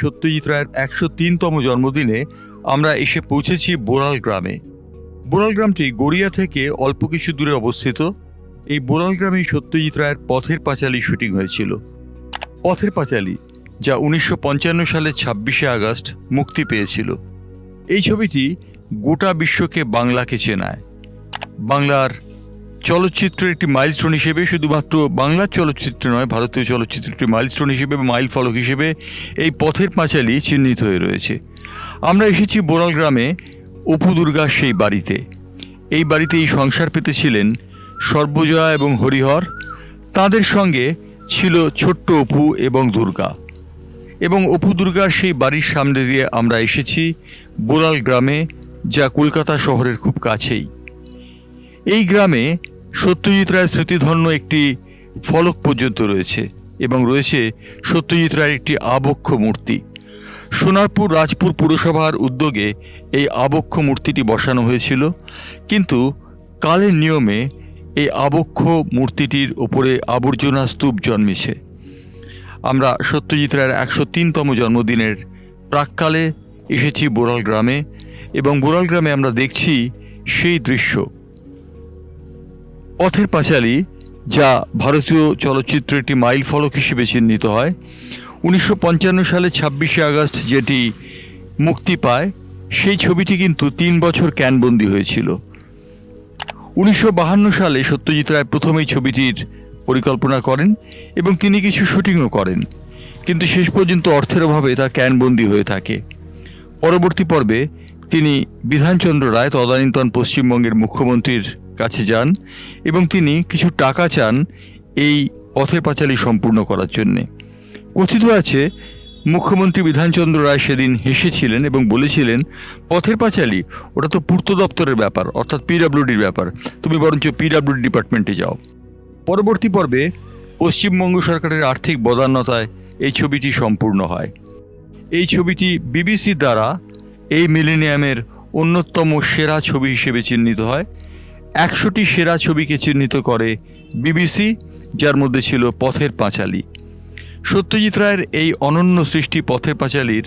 সত্যজিৎ রায়ের একশো তিনতম জন্মদিনে আমরা এসে পৌঁছেছি বোরাল গ্রামে। বোরাল গ্রামটি গড়িয়া থেকে অল্প কিছু দূরে অবস্থিত। এই বোরাল গ্রামেই সত্যজিৎ রায়ের পথের পাঁচালী শুটিং হয়েছিল। পথের পাঁচালী, যা উনিশশো সালের ছাব্বিশে আগস্ট মুক্তি পেয়েছিল। এই ছবিটি গোটা বিশ্বকে বাংলাকে চেনায়। বাংলার চলচ্চিত্রের একটি মাইলস্টোন হিসেবে, শুধুমাত্র বাংলার চলচ্চিত্র নয়, ভারতীয় চলচ্চিত্রের একটি মাইলস্টোন হিসেবে মাইল ফলক হিসেবে এই পথের পাঁচালী চিহ্নিত হয়ে রয়েছে। আমরা এসেছি বোরাল গ্রামে অপু দুর্গার সেই বাড়িতে। এই বাড়িতে এই সংসার পেতেছিলেন সর্বজয়া এবং হরিহর। তাদের সঙ্গে ছিল ছোট্ট অপু এবং দুর্গা। এবং অপু দুর্গার সেই বাড়ির সামনে দিয়ে আমরা এসেছি বোরাল গ্রামে, যা কলকাতা শহরের খুব কাছেই। এই গ্রামে সত্যজিৎ রায়ের স্মৃতিধন্য একটি ফলক পর্যন্ত রয়েছে এবং রয়েছে সত্যজিৎ রায়ের একটি আবক্ষ মূর্তি। সোনারপুর রাজপুর পুরসভার উদ্যোগে এই আবক্ষ মূর্তিটি বসানো হয়েছিল, কিন্তু কালের নিয়মে এই আবক্ষ মূর্তিটির ওপরে আবর্জনা স্তূপ জন্মেছে। আমরা সত্যজিৎ রায়ের একশো তিনতম জন্মদিনের প্রাককালে এসেছি বোরাল গ্রামে এবং বোরাল গ্রামে আমরা দেখছি সেই দৃশ্য। পথের পাঁচালী, যা ভারতীয় চলচ্চিত্রের একটি মাইল ফলক হিসেবে চিহ্নিত হয়, উনিশশো পঞ্চান্ন সালে ছাব্বিশে আগস্ট যেটি মুক্তি পায়, সেই ছবিটি কিন্তু তিন বছর ক্যানবন্দি হয়েছিল। উনিশশো সালে সত্যজিৎ রায় প্রথম এই ছবিটির পরিকল্পনা করেন এবং তিনি কিছু শুটিংও করেন, কিন্তু শেষ পর্যন্ত অর্থের অভাবে তা ক্যানবন্দি হয়ে থাকে। পরবর্তী পর্বে তিনি বিধানচন্দ্র রায় তদানীন্তন পশ্চিমবঙ্গের মুখ্যমন্ত্রীর কাছে যান এবং তিনি কিছু টাকা চান এই পথের পাঁচালী সম্পূর্ণ করার জন্যে। কথিত আছে, মুখ্যমন্ত্রী বিধানচন্দ্র রায় সেদিন হেসেছিলেন এবং বলেছিলেন, পথের পাঁচালী, ওটা তো পূর্ত দপ্তরের ব্যাপার, অর্থাৎ পিডাব্লিউডির ব্যাপার। তুমি বরঞ্চ পিডাব্লিউডি ডিপার্টমেন্টে যাও। পরবর্তী পর্বে পশ্চিমবঙ্গ সরকারের আর্থিক বদান্যতায় এই ছবিটি সম্পূর্ণ হয়। এই ছবিটি বিবিসি দ্বারা এই মিলেনিয়ামের অন্যতম সেরা ছবি হিসেবে চিহ্নিত হয়। একশোটি সেরা ছবিকে চিহ্নিত করে বিবিসি, যার মধ্যে ছিল পথের পাঁচালী। সত্যজিৎ রায়ের এই অনন্য সৃষ্টি পথের পাঁচালীর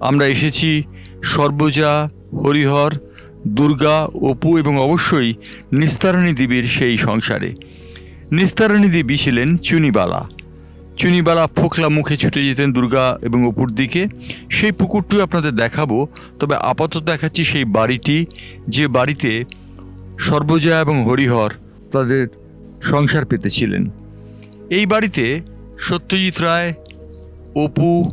আমরা এসেছি সর্বজা, হরিহর, দুর্গা, অপু এবং অবশ্যই নিস্তারণী দেবীর সেই সংসারে। নিস্তারণী দেবী ছিলেন চুনিবালা। চুনিবালা ফোকলা মুখে ছুটে যেতেন দুর্গা এবং অপুর দিকে। সেই পুকুরটিও আপনাদের দেখাবো, তবে আপাতত দেখাচ্ছি সেই বাড়িটি, যে বাড়িতে সর্বজয়া এবং হরিহর তাদের সংসার পেতেছিলেন। এই বাড়িতে সত্যজিৎ রায়, অপু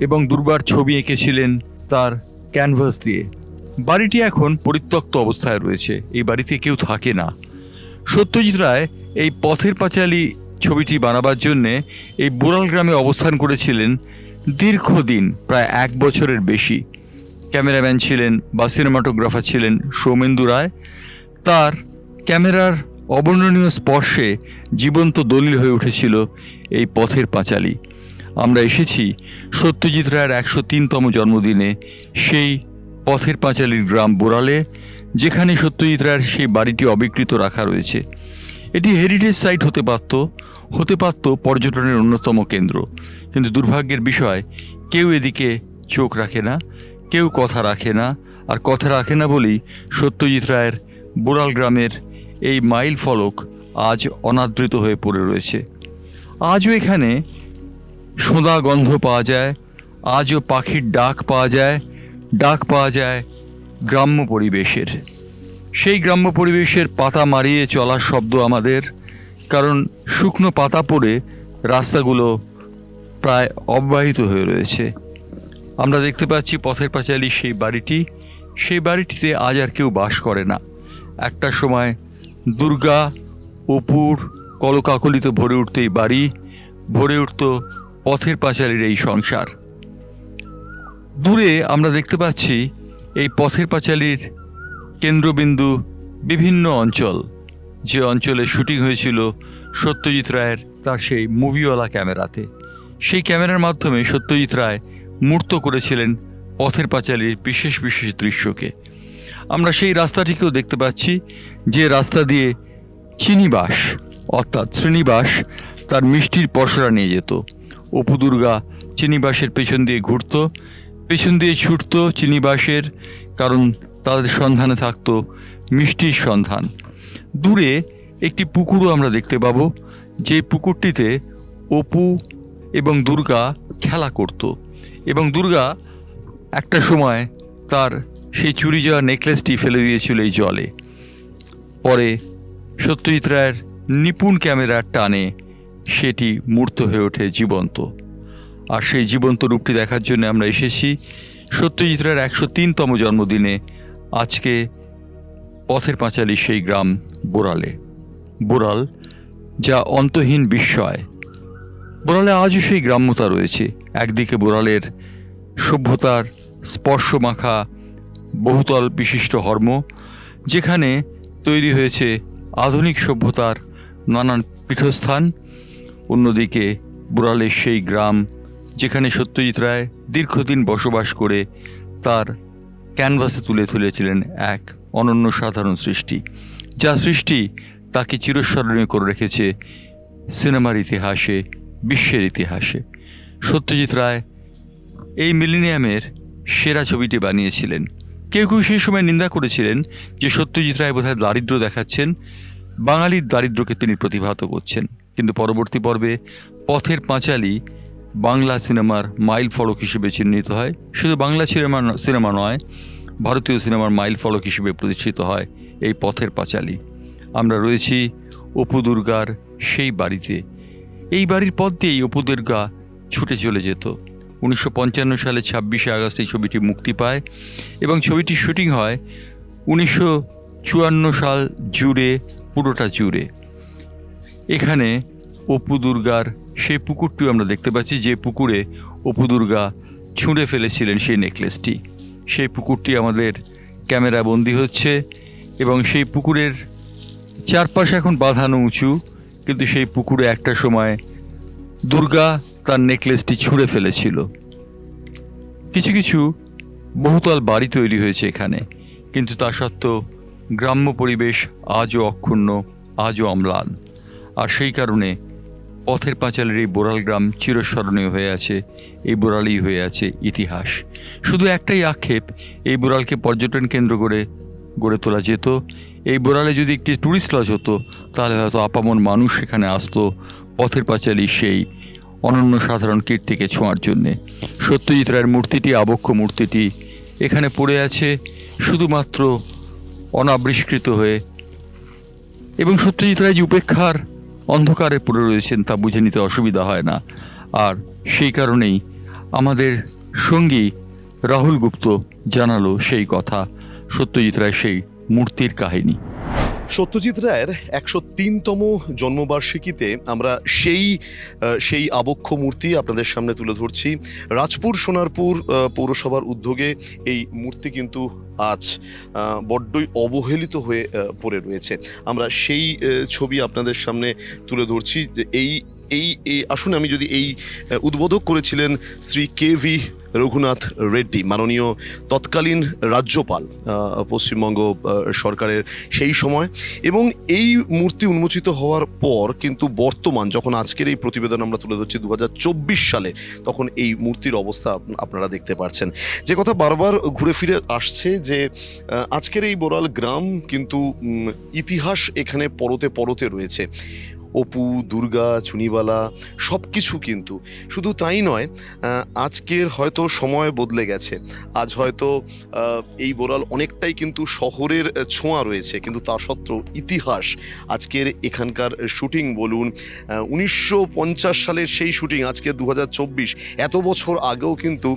এবং দুর্বার ছবি এঁকেছিলেন তার ক্যানভাস দিয়ে। বাড়িটি এখন পরিত্যক্ত অবস্থায় রয়েছে। এই বাড়িতে কেউ থাকে না। সত্যজিৎ রায় এই পথের পাঁচালী ছবিটি বানাবার জন্যে এই বোরাল গ্রামে অবস্থান করেছিলেন দীর্ঘদিন, প্রায় এক বছরের বেশি। ক্যামেরাম্যান ছিলেন বা সিনেমাটোগ্রাফার ছিলেন সৌমেন্দু রায় তার ক্যামেরার অবর্ণনীয় স্পর্শে জীবন্ত দলিল হয়ে উঠেছিল এই পথের পাঁচালী। আমরা এসেছি সত্যজিৎ রায়ের একশো তিনতম জন্মদিনে সেই পথের পাঁচালীর গ্রাম বোরালে যেখানে সত্যজিৎ রায়ের সেই বাড়িটি অবিকৃত রাখা রয়েছে। এটি হেরিটেজ সাইট হতে পারত হতে পারত পর্যটনের অন্যতম কেন্দ্র। কিন্তু দুর্ভাগ্যের বিষয়, কেউ এদিকে চোখ রাখে না, কেউ কথা রাখে না, আর কথা রাখে না বলেই সত্যজিৎ রায়ের বোরাল গ্রামের এই মাইল ফলক আজ অনাদৃত হয়ে পড়ে রয়েছে। আজও এখানে সোঁদা গন্ধ পাওয়া যায়, আজও পাখির ডাক পাওয়া যায়, ডাক পাওয়া যায় গ্রাম্য পরিবেশের। সেই গ্রাম্য পরিবেশের পাতা মারিয়ে চলার শব্দ আমাদের, কারণ শুকনো পাতা পড়ে রাস্তাগুলো প্রায় অব্যাহিত হয়ে রয়েছে। আমরা দেখতে পাচ্ছি পথের পাঁচালী সেই বাড়িটি, সেই বাড়িটিতে আজ আর কেউ বাস করে না। একটা সময় দুর্গা অপুর কলকাকলিতে ভরে উঠত এই বাড়ি, ভরে উঠত পথের পাঁচালীর এই সংসার। দূরে আমরা দেখতে পাচ্ছি এই পথের পাঁচালীর কেন্দ্রবিন্দু বিভিন্ন অঞ্চল। যে অঞ্চলে শুটিং হয়েছিল সত্যজিৎ রায়ের তার সেই মুভিওয়ালা ক্যামেরাতে। সেই ক্যামেরার মাধ্যমে সত্যজিৎ রায় মূর্ত করেছিলেন পথের পাঁচালীর বিশেষ বিশেষ দৃশ্যকে। আমরা সেই রাস্তাটিকেও দেখতে পাচ্ছি, যে রাস্তা দিয়ে চিনিবাস, অর্থাৎ শ্রীনিবাস তার মিষ্টির পসরা নিয়ে যেত। অপু দুর্গা চিনিবাসের পেছন দিয়ে ঘুরতো। পেছন দিয়ে ছুটতো চিনিবাসের, কারণ তাদের সন্ধানে থাকতো মিষ্টির সন্ধান। দূরে একটি পুকুরও আমরা দেখতে পাবো, যে পুকুরটিতে অপু এবং দুর্গা খেলা করত। এবং দুর্গা একটা সময় তার সেই চুরি যাওয়া নেকলেসটি ফেলে দিয়েছিল এই জলে। পরে সত্যজিৎ রায়ের নিপুণ ক্যামেরার টানে সেটি মূর্ত হয়ে ওঠে জীবন্ত। আর সেই জীবন্ত রূপটি দেখার জন্য আমরা এসেছি সত্যজিৎ রায়ের একশো তিনতম জন্মদিনে আজকে পথের পাঁচালী সেই গ্রাম বোরালে বোরাল যা অন্তহীন বিস্ময়। বোরালে আজও সেই গ্রাম্যতা রয়েছে। একদিকে বোরালের সভ্যতার স্পর্শ মাখা বহুতল বিশিষ্ট হর্ম, যেখানে তৈরি হয়েছে আধুনিক সভ্যতার নানান পীঠস্থান। অন্যদিকে বুড়ালের সেই গ্রাম, যেখানে সত্যজিৎ রায় দীর্ঘদিন বসবাস করে, তার ক্যানভাসে তুলে তুলেছিলেন এক অনন্য সাধারণ সৃষ্টি। যা সৃষ্টি তাকে চিরস্মরণীয় করে রেখেছে সিনেমার ইতিহাসে, বিশ্বের ইতিহাসে। সত্যজিৎ রায় এই মিলিনিয়ামের সেরা ছবিটি বানিয়েছিলেন। কেউ কেউ সেই সময় নিন্দা করেছিলেন যে সত্যজিৎ রায় বোধহয় দারিদ্র দেখাচ্ছেন, বাঙালির দারিদ্রকে তিনি প্রতিভাত করছেন। কিন্তু পরবর্তী পর্বে পথের পাঁচালী বাংলা সিনেমার মাইল ফলক হিসেবে চিহ্নিত হয়। শুধু বাংলা সিনেমা সিনেমা নয়, ভারতীয় সিনেমার মাইল ফলক হিসেবে প্রতিষ্ঠিত হয় এই পথের পাঁচালী। আমরা রয়েছি অপু দুর্গার সেই বাড়িতে। এই বাড়ির পথ দিয়েই অপু দুর্গা ছুটে চলে যেত। উনিশশো পঞ্চান্ন সালে ছাব্বিশে আগস্ট এই ছবিটি মুক্তি পায় এবং ছবিটির শুটিং হয় উনিশশো চুয়ান্ন সাল জুড়ে, পুরোটা জুড়ে। এখানে অপু দুর্গার সেই পুকুরটিও আমরা দেখতে পাচ্ছি, যে পুকুরে অপু দুর্গা ছুঁড়ে ফেলেছিলেন সেই নেকলেসটি। সেই পুকুরটি আমাদের ক্যামেরা বন্দি হচ্ছে এবং সেই পুকুরের চারপাশে এখন বাঁধানো উঁচু, কিন্তু সেই পুকুরে একটা সময় দুর্গা তার নেকলেসটি ছুঁড়ে ফেলেছিল। কিছু কিছু বহুতল বাড়ি তৈরি হয়েছে এখানে, কিন্তু তা সত্ত্বেও গ্রাম্য পরিবেশ আজও অক্ষুণ্ণ, আজও অম্লান। আর সেই কারণে পথের পাঁচালের এই বোরাল গ্রাম চিরস্মরণীয় হয়ে আছে, এই বোরালই হয়ে আছে ইতিহাস। শুধু একটাই আক্ষেপ, এই বোরালকে পর্যটন কেন্দ্র করে গড়ে তোলা যেত। এই বোরালে যদি একটি ট্যুরিস্ট লজ হতো, তাহলে হয়তো আপামন মানুষ সেখানে আসতো, পথের পাঁচালী সেই অনন্য সাধারণ কীর্তিকে ছোঁয়ার জন্যে। সত্যজিৎ রায়ের মূর্তিটি আবক্ষ মূর্তিটি। এখানে পড়ে আছে শুধুমাত্র অনাবৃষ্কৃত হয়ে। এবং সত্যজিৎ রায় যে উপেক্ষার অন্ধকারে পড়ে রয়েছেন তা বুঝে নিতে অসুবিধা হয় না। আর সেই কারণেই আমাদের সঙ্গী রাহুল গুপ্ত জানালো সেই কথা। সত্যজিৎ রায় সেই মূর্তির কাহিনী। সত্যজিৎ রায়ের একশো তিনতম জন্মবার্ষিকীতে আমরা সেই সেই আবক্ষ মূর্তি আপনাদের সামনে তুলে ধরছি। রাজপুর সোনারপুর পৌরসভার উদ্যোগে এই মূর্তি কিন্তু আজ বড্ডই অবহেলিত হয়ে পড়ে রয়েছে। আমরা সেই ছবি আপনাদের সামনে তুলে ধরছি যে এই এই আসুন আমি যদি এই উদ্বোধক করেছিলেন শ্রী কে ভি রঘুনাথ রেড্ডি, মাননীয় তৎকালীন রাজ্যপাল পশ্চিমবঙ্গ সরকারের সেই সময়। এবং এই মূর্তি উন্মোচিত হওয়ার পর কিন্তু বর্তমান যখন আজকের এই প্রতিবেদন আমরা তুলে ধরছি দু হাজার চব্বিশ সালে, তখন এই মূর্তির অবস্থা আপনারা দেখতে পাচ্ছেন যে কথা বারবার ঘুরে ফিরে আসছে যে আজকের এই বোরাল গ্রাম কিন্তু ইতিহাস এখানে পরতে পরতে রয়েছে। অপু, দুর্গা, চুনিবালা সব কিছু কিন্তু। শুধু তাই নয় আজকের হয়তো সময় বদলে গেছে। আজ হয়তো এই বোরাল অনেকটাই কিন্তু শহরের ছোঁয়া রয়েছে। কিন্তু তা সত্ত্বেও ইতিহাস, আজকের এখানকার শুটিং বলুন উনিশশো পঞ্চাশ সালের সেই শুটিং আজকে দু হাজার চব্বিশ, এত বছর আগেও কিন্তু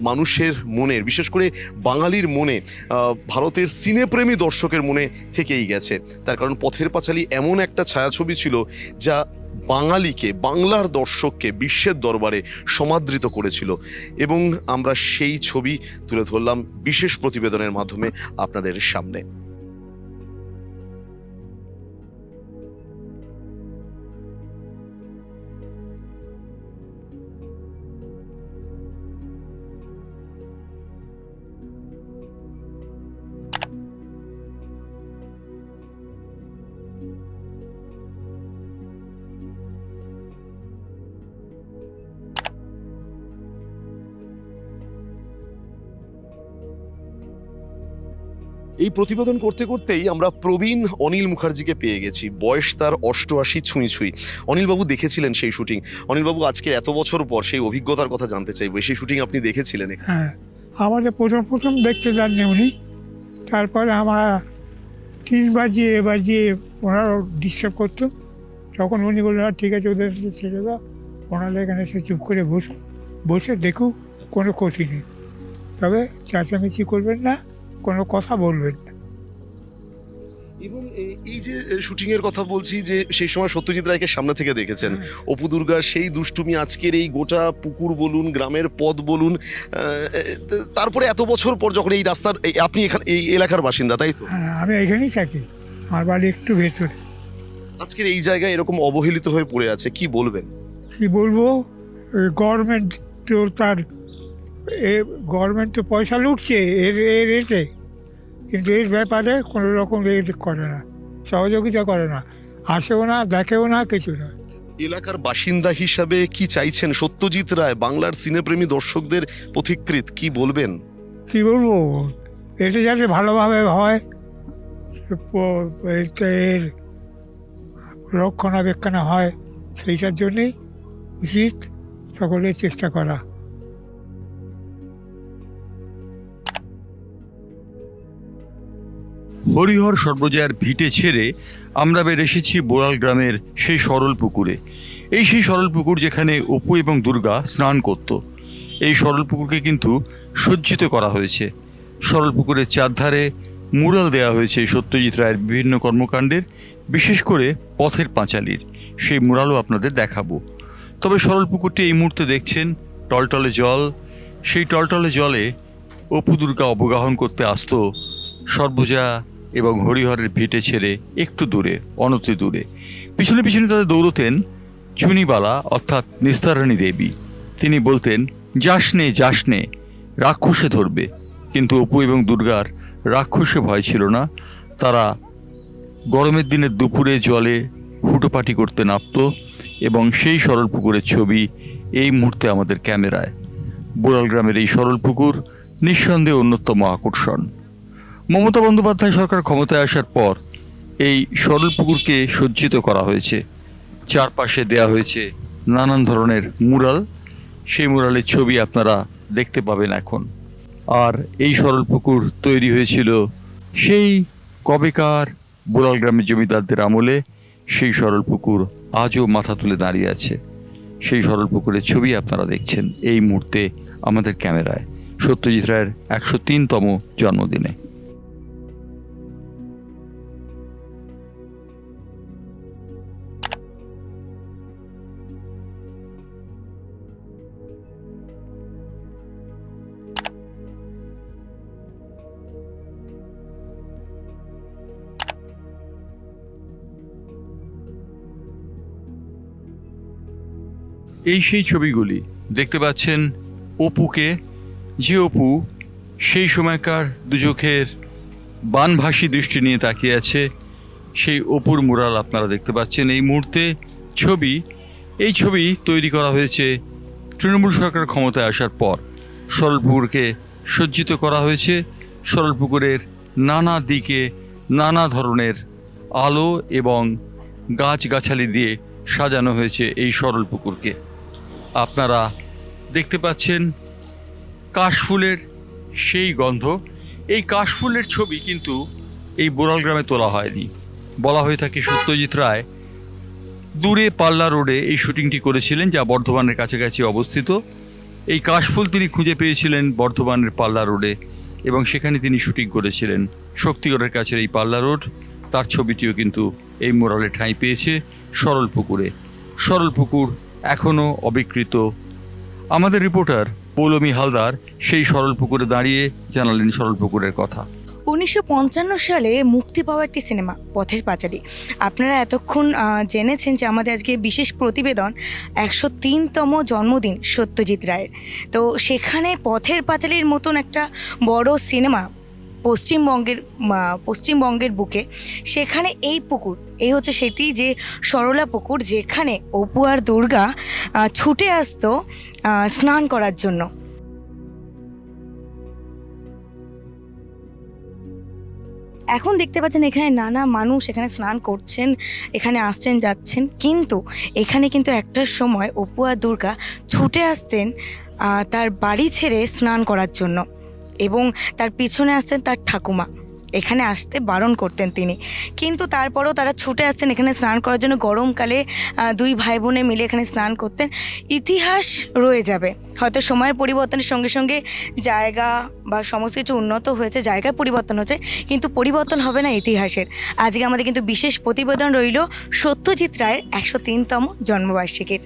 মানুষের মনের বিশেষ করে বাঙালির মনে ভারতের সিনেপ্রেমী দর্শকের মনে থেকেই গেছে। তার কারণ পথের পাঁচালী এমন একটা ছায়াছবি ছিল যা বাঙালিকে, বাংলার দর্শককে বিশ্বের দরবারে সমাদৃত করেছিল। এবং আমরা সেই ছবি তুলে ধরলাম বিশেষ প্রতিবেদনের মাধ্যমে আপনাদের সামনে। এই প্রতিবেদন করতে করতেই আমরা প্রবীণ অনিল মুখার্জিকে পেয়ে গেছি। বয়স তার অষ্টআশি ছুঁই ছুঁই। অনিলবাবু দেখেছিলেন সেই শুটিং। অনিলবাবু, আজকে এত বছর পর সেই অভিজ্ঞতার কথা জানতে চাইব। সেই শুটিং আপনি দেখেছিলেন হ্যাঁ আমাদের প্রথম প্রথম দেখতে যাননি উনি। তারপরে আমরা তিন বাজিয়ে বাজিয়ে ওনারাও ডিস্টার্ব করতো। তখন উনি বললেন ঠিক আছে, ওদের ছেড়ে দাও। ওনারা এখানে এসে চুপ করে বসুন বসে দেখুক, কোনো ক্ষতি নেই। তবে চেঁচামেচি করবেন না। কোনো কথা বলবেন না। এবং এই যে শুটিং এর কথা বলছি যে সেই সময় সত্যজিৎ রায়কে সামনে থেকে দেখেছেন। অপু দুর্গার সেই দুষ্টুমি আজকের এই গোটা পুকুর বলুন গ্রামের পথ বলুন তারপরে এত বছর পর যখন এই রাস্তার আপনি এখানে এই এলাকার বাসিন্দা তাই তো? হ্যাঁ, আমি এখানেই থাকি। আমার বাড়ি একটু ভেতরে। আজকের এই জায়গায় এরকম অবহেলিত হয়ে পড়ে আছে কি বলবেন? কি বলব? গভর্নমেন্ট তো তার এ গভর্নমেন্ট তো পয়সা লুটছে এর এর এতে। কিন্তু এর ব্যাপারে কোনো রকম এ করে না সহযোগিতা করে না। আসেও না দেখেও না কিছু না। এলাকার বাসিন্দা হিসাবে কি চাইছেন সত্যজিৎ রায়? বাংলার সিনেপ্রেমী দর্শকদের পথিকৃত কি বলবেন? কি বলব? এটা যাতে ভালোভাবে হয় এর রক্ষণাবেক্ষণ হয় সেইটার জন্যেই উচিত সকলের চেষ্টা করা। হরিহর সর্বজয়ার ভিটে ছেড়ে আমরা বের এসেছি বোড়াল গ্রামের সেই সরল পুকুরে। এই সেই সরল পুকুর যেখানে অপু এবং দুর্গা স্নান করত। এই সরল পুকুরকে কিন্তু সজ্জিত করা হয়েছে। সরল পুকুরের চারধারে মুরাল দেওয়া হয়েছে সত্যজিৎ রায়ের বিভিন্ন কর্মকাণ্ডের, বিশেষ করে পথের পাঁচালির। সেই মুরালও আপনাদের দেখাবো। তবে সরল পুকুরটি এই মুহূর্তে দেখছেন টলটলে জল। সেই টলটলে জলে অপু দুর্গা অবগাহন করতে আসতো সর্বজা এবং হরিহরের ভিটে ছেড়ে একটু দূরে, অনতি দূরে। পিছনে পিছনে তাদের দৌড়তেন চুনিবালা, অর্থাৎ নিস্তারণী দেবী। তিনি বলতেন, যাসনে যাসনে, রাক্ষসে ধরবে। কিন্তু অপু এবং দুর্গার রাক্ষসে ভয় ছিল না। তারা গরমের দিনের দুপুরে জলে ফুটোপাটি করতে নামত এবং সেই সরল পুকুরের ছবি এই মুহূর্তে আমাদের ক্যামেরায়। বোড়াল গ্রামের এই সরল পুকুর নিঃসন্দেহে অন্যতম আকর্ষণ। মমতা বন্দ্যোপাধ্যায় সরকার ক্ষমতায় আসার পর এই সরল পুকুরকে সজ্জিত করা হয়েছে। চারপাশে দেয়া হয়েছে নানান ধরনের মুরাল। সেই মুরালের ছবি আপনারা দেখতে পাবেন এখন। আর এই সরল পুকুর তৈরি হয়েছিল সেই কবেকার বোড়াল গ্রামের জমিদারদের আমলে। সেই সরল পুকুর আজও মাথা তুলে দাঁড়িয়ে আছে। সেই সরল পুকুরের ছবি আপনারা দেখছেন এই মুহূর্তে আমাদের ক্যামেরায়। সত্যজিৎ রায়ের একশো তিনতম জন্মদিনে। এই সেই ছবিগুলি দেখতে পাচ্ছেন অপুকে। যে অপু সেই সময়কার দুচোখের বানভাসী দৃষ্টি নিয়ে তাকিয়ে আছে, সেই অপুর মুরাল আপনারা দেখতে পাচ্ছেন। এই মুহূর্তে ছবি, এই ছবি তৈরি করা হয়েছে তৃণমূল সরকার ক্ষমতায় আসার পর। সরলপুকুরকে সজ্জিত করা হয়েছে সরলপুকুরের নানা দিকে নানা ধরনের আলো এবং গাছগাছালি দিয়ে সাজানো হয়েছে এই সরল পুকুরকে আপনারা দেখতে পাচ্ছেন কাশফুলের সেই গন্ধ। এই কাশফুলের ছবি কিন্তু এই বোরাল গ্রামে তোলা হয়নি। বলা হয়ে থাকে সত্যজিৎ রায় দূরে পাল্লা রোডে এই শুটিংটি করেছিলেন, যা বর্ধমানের কাছাকাছি অবস্থিত। এই কাশফুল তিনি খুঁজে পেয়েছিলেন বর্ধমানের পাল্লা রোডে এবং সেখানে তিনি শুটিং করেছিলেন। শক্তিগড়ের কাছের এই পাল্লা রোড, তার ছবিটিও কিন্তু এই মোরালে ঠাঁই পেয়েছে সরল পুকুরে সরল পুকুর এখনও অবিকৃত। আমাদের রিপোর্টার পৌলমী হালদার সেই সরল পুকুরে দাঁড়িয়ে জানালেন সরল পুকুরের কথা। উনিশশো পঞ্চান্ন সালে মুক্তি পাওয়া একটি সিনেমা, পথের পাঁচালী। আপনারা এতক্ষণ জেনেছেন যে আমাদের আজকে বিশেষ প্রতিবেদন একশো তিনতম জন্মদিন সত্যজিৎ রায়ের। তো সেখানে পথের পাঁচালীর মতন একটা বড় সিনেমা পশ্চিমবঙ্গের পশ্চিমবঙ্গের বুকে, সেখানে এই পুকুর, এই হচ্ছে সেটি যে সরলা পুকুর, যেখানে অপু আর দুর্গা ছুটে আসতো স্নান করার জন্য। এখন দেখতে পাচ্ছেন এখানে নানা মানুষ এখানে স্নান করছেন, এখানে আসছেন, যাচ্ছেন, কিন্তু এখানে কিন্তু একটার সময় অপু আর দুর্গা ছুটে আসতেন তার বাড়ি ছেড়ে স্নান করার জন্য। এবং তার পিছনে আসতেন তার ঠাকুমা। এখানে আসতে বারণ করতেন তিনি। কিন্তু তারপরেও তারা ছুটে আসতেন এখানে স্নান করার জন্য। গরমকালে দুই ভাই বোনে মিলে এখানে স্নান করতেন। ইতিহাস রয়ে যাবে। হয়তো সময়ের পরিবর্তনের সঙ্গে সঙ্গে জায়গা বা সমস্ত কিছু উন্নত হয়েছে, জায়গার পরিবর্তন হচ্ছে, কিন্তু পরিবর্তন হবে না ইতিহাসের। আজকে আমাদের কিন্তু বিশেষ প্রতিবেদন রইল সত্যজিৎ রায়ের একশো তিনতম জন্মবার্ষিকীর।